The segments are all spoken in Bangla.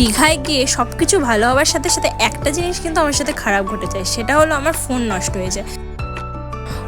দীঘায় গিয়ে সব কিছু ভালো হওয়ার সাথে সাথে একটা জিনিস কিন্তু আমার সাথে খারাপ ঘটে যায় সেটা হলো আমার ফোন নষ্ট হয়ে যায়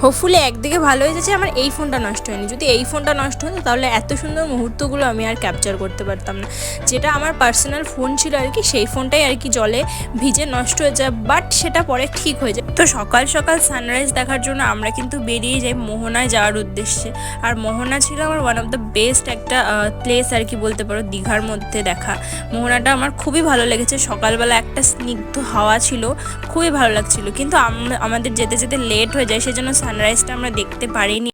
হোপফুলি একদিকে ভালো হয়ে যাচ্ছে, আমার এই ফোনটা নষ্ট হয়নি। যদি এই ফোনটা নষ্ট হতো, তাহলে এত সুন্দর মুহূর্তগুলো আমি আর ক্যাপচার করতে পারতাম না। যেটা আমার পার্সোনাল ফোন ছিল আর কি, সেই ফোনটাই আর কি জলে ভিজে নষ্ট হয়ে যায় বাট সেটা পরে ঠিক হয়ে যায়। তো সকাল সকাল সানরাইজ দেখার জন্য আমরা কিন্তু বেরিয়ে যাই মোহনায় যাওয়ার উদ্দেশ্যে। আর মোহনা ছিল আমার ওয়ান অফ দ্য বেস্ট একটা প্লেস আর কি বলতে পারো, দীঘার মধ্যে দেখা। মোহনাটা আমার খুবই ভালো লেগেছে। সকালবেলা একটা স্নিগ্ধ হাওয়া ছিল, খুবই ভালো লাগছিল। কিন্তু আম- আমাদের যেতে যেতে লেট হয়ে যায়, সেজন্য সানরাইজটা আমরা দেখতে পারিনি।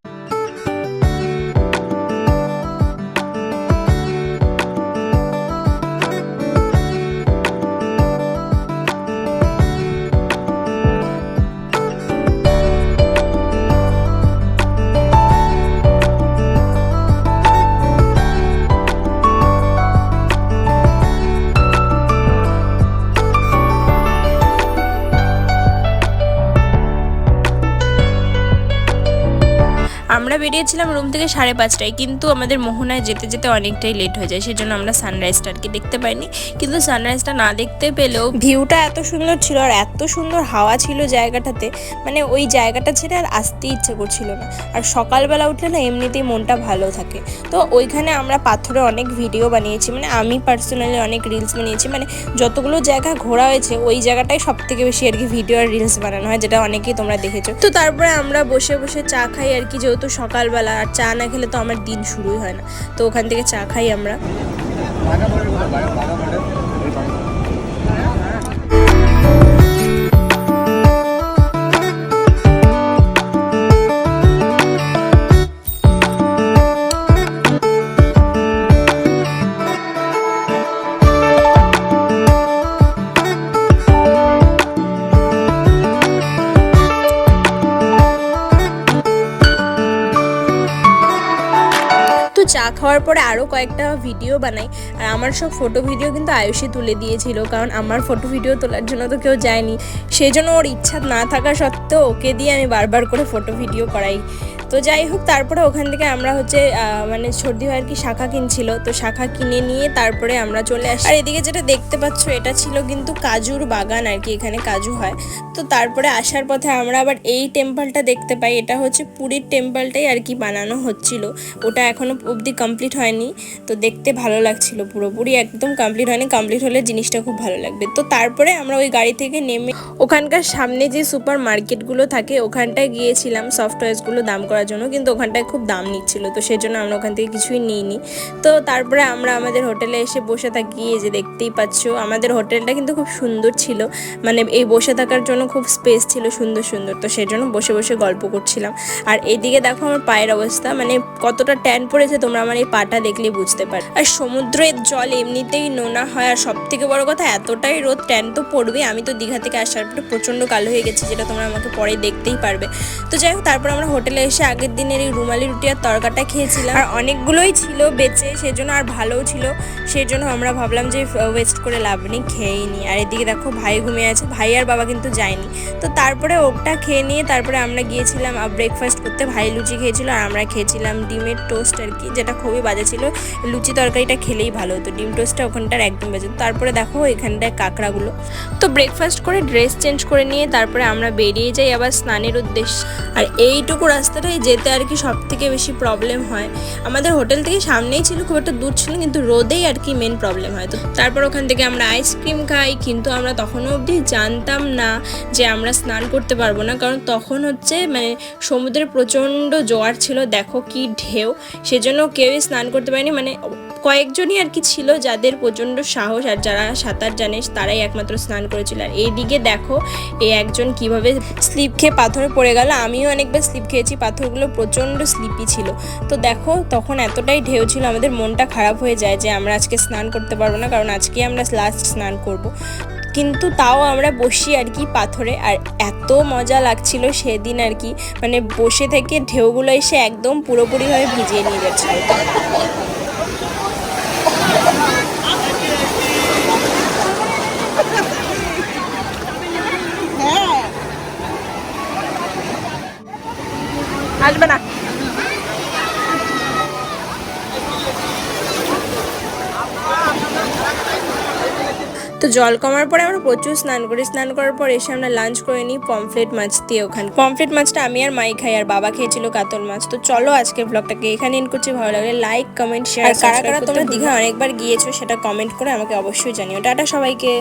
আমরা বেরিয়েছিলাম রুম থেকে সাড়ে পাঁচটায়, কিন্তু আমাদের মোহনায় যেতে যেতে অনেকটাই লেট হয়ে যায়, সেজন্য আমরা সানরাইজটা আর কি দেখতে পাইনি। কিন্তু সানরাইজটা না দেখতে পেলেও ভিউটা এত সুন্দর ছিল আর এত সুন্দর হাওয়া ছিল জায়গাটাতে মানে ওই জায়গাটা ছেড়ে আর আসতে ইচ্ছে করছিল না। আর সকালবেলা উঠলে না এমনিতেই মনটা ভালো থাকে। তো ওইখানে আমরা পাথরে অনেক ভিডিও বানিয়েছি মানে আমি পার্সোনালি অনেক রিলস বানিয়েছি মানে যতগুলো জায়গা ঘোরা হয়েছে, ওই জায়গাটাই সব থেকে বেশি আর কি ভিডিও আর রিলস বানানো হয়, যেটা অনেকেই তোমরা দেখেছ। তো তারপরে আমরা বসে বসে চা খাই আর কি, যেহেতু সকালবেলা আর চা না খেলে তো আমার দিন শুরুই হয় না। তো ওখান থেকে চা খাই আমরা। চা খাওয়ার পরে আরও কয়েকটা ভিডিও বানাই। আর আমার সব ফটো ভিডিও কিন্তু আয়ুষী তুলে দিয়েছিল, কারণ আমার ফটো ভিডিও তোলার জন্য তো কেউ যায়নি। সেই জন্য ওর ইচ্ছা না থাকা সত্ত্বেও ওকে দিয়ে আমি বারবার করে ফটো ভিডিও করাই। তো যাই হোক, তারপরে ওখান থেকে আমরা হচ্ছে মানে সর্দি আর কি, শাখা কিনছিল। তো শাখা কিনে নিয়ে তারপরে আমরা চলে আসি। আর এদিকে যেটা দেখতে পাচ্ছ, এটা ছিল কিন্তু কাজুর বাগান আর কি, এখানে কাজু হয়। তো তারপরে আসার পথে আমরা আবার এই টেম্পলটা দেখতে পাই। এটা হচ্ছে পুরীর টেম্পলটাই আর কি বানানো হচ্ছিল। ওটা এখনও অবধি কমপ্লিট হয়নি। তো দেখতে ভালো লাগছিল পুরোপুরি, একদম কমপ্লিট হয়নি। কমপ্লিট হলে জিনিসটা খুব ভালো লাগবে। তো তারপরে আমরা ওই গাড়ি থেকে নেমে ওখানকার সামনে যে সুপার মার্কেটগুলো থাকে, ওখানটায় গিয়েছিলাম। সফটওয়্যারসগুলো দাম করার জন্য, কিন্তু ওখানটায় খুব দাম নিচ্ছিল, তো সেই জন্য আমরা ওখান থেকে কিছুই নিইনি। তো তারপরে আমরা আমাদের হোটেলে এসে বসে থাকি, এই যে দেখতেই পাচ্ছ, আমাদের হোটেলটা কিন্তু খুব সুন্দর ছিল মানে এই বসে থাকার জন্য খুব স্পেস ছিল সুন্দর সুন্দর, তো সেই জন্য বসে বসে গল্প করছিলাম। আর এইদিকে দেখো আমার পায়ের অবস্থা মানে কতটা ট্যান পড়েছে তোমরা আমার এই পাটা দেখলেই বুঝতে পারো। আর সমুদ্রের জল এমনিতেই নোনা হয়, আর সব থেকে বড় কথা এতটাই রোদ, ট্যান তো পড়বে আমি তো দীঘা থেকে আসার পরে প্রচণ্ড কালো হয়ে গেছি, যেটা তোমরা আমাকে পরে দেখতেই পারবে। তো যাই হোক, তারপর আমরা হোটেলে এসে আগের দিনের এই রুমালি রুটি আর তরকাটা খেয়েছিলাম। আর অনেকগুলোই ছিল বেঁচে, সেজন্য আর ভালোও ছিল। সেই জন্য আমরা ভাবলাম যে ওয়েস্ট করে লাভ নেই, খেয়েই নিই আর এদিকে দেখো, ভাই ঘুমিয়ে আছে। ভাই আর বাবা কিন্তু যায়নি। তো তারপরে ওটা খেয়ে নিয়ে তারপরে আমরা গিয়েছিলাম ব্রেকফাস্ট করতে। ভাই লুচি খেয়েছিল আর আমরা খেয়েছিলাম ডিমের টোস্ট আর কি, যেটা খুবই বাজে ছিল। লুচি তরকারিটা খেলেই ভালো হতো। ডিম টোস্টটা ওখানটার একদম বাজে। তারপরে দেখো, এখানটায় কাঁকড়াগুলো। তো ব্রেকফাস্ট করে ড্রেস চেঞ্জ করে নিয়ে তারপরে আমরা বেরিয়ে যাই আবার স্নানের উদ্দেশ্যে। আর এইটুকু রাস্তাটাই যেতে আর কি সব থেকে বেশি প্রবলেম হয়। আমাদের হোটেল থেকে সামনেই ছিল, খুব একটা দূর ছিল কিন্তু রোদেই আর কি মেন প্রবলেম হয়। তো তারপর ওখান থেকে আমরা আইসক্রিম খাই, কিন্তু আমরা তখনও অবধি জানতাম না যে আমরা স্নান করতে পারব না। কারণ তখন হচ্ছে মানে সমুদ্রে প্রচণ্ড জোয়ার ছিল, দেখো কি ঢেউ। সেজন্য কেউই স্নান করতে পারেনি মানে কয়েকজনই আর কি ছিল যাদের প্রচণ্ড সাহস আর যারা সাঁতার জানে, তারাই একমাত্র স্নান করেছিল। আর এইদিকে দেখো এই একজন কীভাবে স্লিপ খেয়ে পাথরে পড়ে গেল। আমিও অনেকবার স্লিপ খেয়েছি, পাথরগুলো প্রচণ্ড স্লিপি ছিল। তো দেখো, তখন এতটাই ঢেউ ছিল, আমাদের মনটা খারাপ হয়ে যায় যে আমরা আজকে স্নান করতে পারব না, কারণ আজকে আমরা লাস্ট স্নান করব। কিন্তু তাও আমরা বসি আর কি পাথরে, আর এত মজা লাগছিল সেদিন আর কি। মানে বসে থেকে ঢেউগুলো এসে একদম পুরোপুরিভাবে ভিজিয়ে নিয়ে যাচ্ছিল। আসবে না। তো জল কমার পরে আমরা প্রচুর স্নান করি। স্নান করার পর এসে আমরা লাঞ্চ করে নিই পমফ্লেট মাছ দিয়ে ওখানে। পমফ্লেট মাছটা আমি আর মাই খাই আর বাবা খেয়েছিল কাতল মাছ। তো চলো আজকের ব্লগটাকে এখানে এন্ড করছি। ভালো লাগলে লাইক কমেন্ট শেয়ার কারা কারা তোমরা দীঘা অনেকবার গিয়েছো সেটা কমেন্ট করে আমাকে অবশ্যই জানিও। টাটা সবাইকে।